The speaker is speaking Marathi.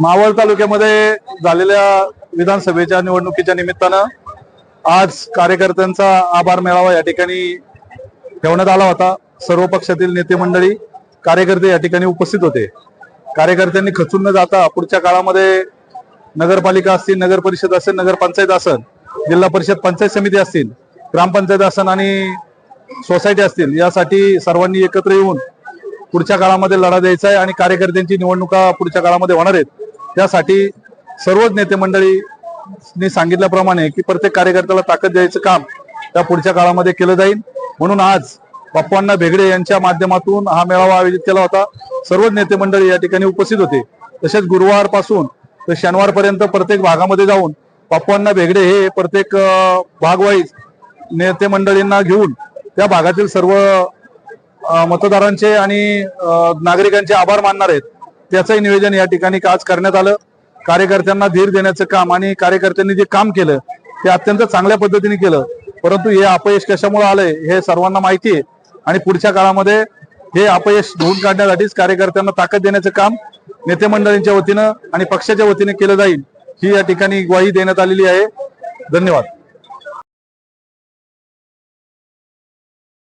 मावळ तालुक्यामध्ये झालेल्या विधानसभेच्या निवडणुकीच्या निमित्तानं आज कार्यकर्त्यांचा आभार मेळावा या ठिकाणी ठेवण्यात आला होता. सर्व पक्षातील नेते मंडळी कार्यकर्ते या ठिकाणी उपस्थित होते. कार्यकर्त्यांनी खचून न जाता पुढच्या काळामध्ये नगरपालिका असतील नगर परिषद असेल नगरपंचायत असेल जिल्हा परिषद पंचायत समिती असतील ग्रामपंचायत असेल आणि सोसायटी असतील यासाठी सर्वांनी एकत्र येऊन पुढच्या काळामध्ये लढा द्यायचा आहे आणि कार्यकर्त्यांची निवडणुका पुढच्या काळामध्ये होणार आहेत. त्यासाठी सर्वच नेते मंडळींनी सांगितल्याप्रमाणे की प्रत्येक कार्यकर्त्याला ताकद द्यायचं काम त्या पुढच्या काळामध्ये केलं जाईल. म्हणून आज बाप्पांना भेगडे यांच्या माध्यमातून हा मेळावा आयोजित केला होता. सर्वच नेते मंडळी या ठिकाणी उपस्थित होते. तसेच गुरुवारपासून तर शनिवारपर्यंत प्रत्येक भागामध्ये जाऊन बाप्पांना भेगडे हे प्रत्येक भागवाईज नेते मंडळींना घेऊन त्या भागातील सर्व मतदारांचे आणि नागरिकांचे आभार मानणार आहेत. त्याचंही नियोजन या ठिकाणी आज करण्यात आलं? कार्यकर्त्यांना धीर देण्याचं काम आणि कार्यकर्त्यांनी जे काम केलं ते अत्यंत चांगल्या पद्धतीने केलं. परंतु हे अपयश कशामुळे आलंय हे सर्वांना माहिती आहे. आणि पुढच्या काळामध्ये हे अपयश धुवून काढण्यासाठीच कार्यकर्त्यांना ताकद देण्याचं काम नेते मंडळींच्या वतीनं आणि पक्षाच्या वतीने केलं जाईल ही या ठिकाणी ग्वाही देण्यात आलेली आहे. धन्यवाद.